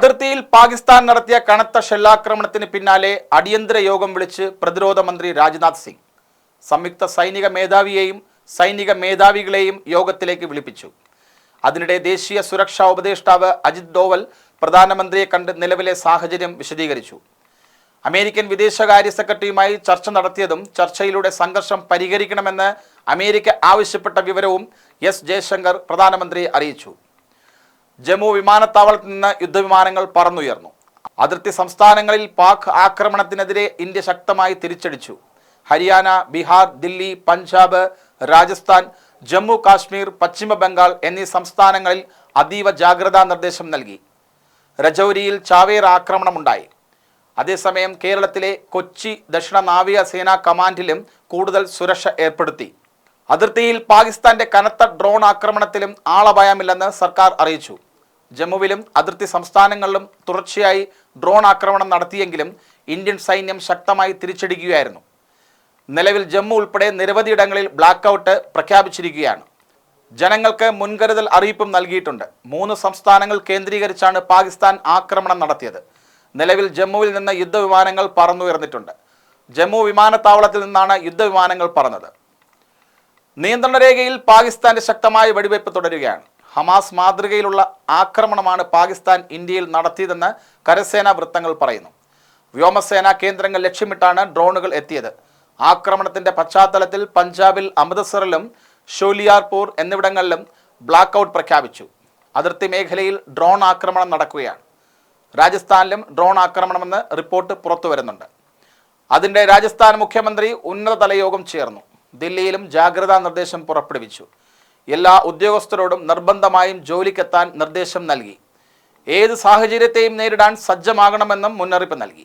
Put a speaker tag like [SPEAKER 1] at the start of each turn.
[SPEAKER 1] അതിർത്തിയിൽ പാകിസ്ഥാൻ നടത്തിയ കനത്ത ഷെല്ലാക്രമണത്തിന് പിന്നാലെ അടിയന്തര യോഗം വിളിച്ച് പ്രതിരോധ മന്ത്രി രാജ്നാഥ് സിംഗ്. സംയുക്ത സൈനിക മേധാവിയെയും സൈനിക മേധാവികളെയും യോഗത്തിലേക്ക് വിളിപ്പിച്ചു. അതിനിടെ ദേശീയ സുരക്ഷാ ഉപദേഷ്ടാവ് അജിത് ഡോവൽ പ്രധാനമന്ത്രിയെ കണ്ട് നിലവിലെ സാഹചര്യം വിശദീകരിച്ചു. അമേരിക്കൻ വിദേശകാര്യ സെക്രട്ടറിയുമായി ചർച്ച നടത്തിയതും ചർച്ചയിലൂടെ സംഘർഷം പരിഹരിക്കണമെന്ന് അമേരിക്ക ആവശ്യപ്പെട്ട വിവരവും എസ് ജയശങ്കർ പ്രധാനമന്ത്രിയെ അറിയിച്ചു. ജമ്മു വിമാനത്താവളത്തിൽ നിന്ന് യുദ്ധവിമാനങ്ങൾ പറന്നുയർന്നു. അതിർത്തി സംസ്ഥാനങ്ങളിൽ പാക് ആക്രമണത്തിനെതിരെ ഇന്ത്യ ശക്തമായി തിരിച്ചടിച്ചു. ഹരിയാന ബീഹാർ ദില്ലി പഞ്ചാബ് രാജസ്ഥാൻ ജമ്മു കാശ്മീർ പശ്ചിമ ബംഗാൾ എന്നീ സംസ്ഥാനങ്ങളിൽ അതീവ ജാഗ്രതാ നിർദ്ദേശം നൽകി. രജൌരിയിൽ ചാവേർ ആക്രമണമുണ്ടായി. അതേസമയം കേരളത്തിലെ കൊച്ചി ദക്ഷിണ നാവിക സേനാ കമാൻഡിലും കൂടുതൽ സുരക്ഷ ഏർപ്പെടുത്തി. അതിർത്തിയിൽ പാകിസ്ഥാന്റെ കനത്ത ഡ്രോൺ ആക്രമണത്തിലും ആളപായമില്ലെന്ന് സർക്കാർ അറിയിച്ചു. ജമ്മുവിലും അതിർത്തി സംസ്ഥാനങ്ങളിലും തുടർച്ചയായി ഡ്രോൺ ആക്രമണം നടത്തിയെങ്കിലും ഇന്ത്യൻ സൈന്യം ശക്തമായി തിരിച്ചടിക്കുകയായിരുന്നു. നിലവിൽ ജമ്മു ഉൾപ്പെടെ നിരവധിയിടങ്ങളിൽ ബ്ലാക്കൌട്ട് പ്രഖ്യാപിച്ചിരിക്കുകയാണ്. ജനങ്ങൾക്ക് മുൻകരുതൽ അറിയിപ്പും നൽകിയിട്ടുണ്ട്. മൂന്ന് സംസ്ഥാനങ്ങൾ കേന്ദ്രീകരിച്ചാണ് പാകിസ്ഥാൻ ആക്രമണം നടത്തിയത്. നിലവിൽ ജമ്മുവിൽ നിന്ന് യുദ്ധവിമാനങ്ങൾ പറന്നുയർന്നിട്ടുണ്ട്. ജമ്മു വിമാനത്താവളത്തിൽ നിന്നാണ് യുദ്ധവിമാനങ്ങൾ പറന്നത്. നിയന്ത്രണ രേഖയിൽ പാകിസ്ഥാന്റെ ശക്തമായ വെടിവയ്പ് തുടരുകയാണ്. ഹമാസ് മാതൃകയിലുള്ള ആക്രമണമാണ് പാകിസ്ഥാൻ ഇന്ത്യയിൽ നടത്തിയതെന്ന് കരസേനാ വൃത്തങ്ങൾ പറയുന്നു. വ്യോമസേനാ കേന്ദ്രങ്ങൾ ലക്ഷ്യമിട്ടാണ് ഡ്രോണുകൾ എത്തിയത്. ആക്രമണത്തിന്റെ പശ്ചാത്തലത്തിൽ പഞ്ചാബിൽ അമൃത്സറിലും ഷോലിയാർപൂർ എന്നിവിടങ്ങളിലും ബ്ലാക്ക് ഔട്ട് പ്രഖ്യാപിച്ചു. അതിർത്തി മേഖലയിൽ ഡ്രോൺ ആക്രമണം നടക്കുകയാണ്. രാജസ്ഥാനിലും ഡ്രോൺ ആക്രമണമെന്ന് റിപ്പോർട്ട് പുറത്തുവരുന്നുണ്ട് അതിന്റെ രാജസ്ഥാൻ മുഖ്യമന്ത്രി ഉന്നതതല യോഗം ചേർന്നു. ദില്ലിയിലും ജാഗ്രതാ നിർദ്ദേശം പുറപ്പെടുവിച്ചു. എല്ലാ ഉദ്യോഗസ്ഥരോടും നിർബന്ധമായും ജോലിക്കെത്താൻ നിർദ്ദേശം നൽകി. ഏത് സാഹചര്യത്തെയും നേരിടാൻ സജ്ജമാകണമെന്നും മുന്നറിയിപ്പ് നൽകി.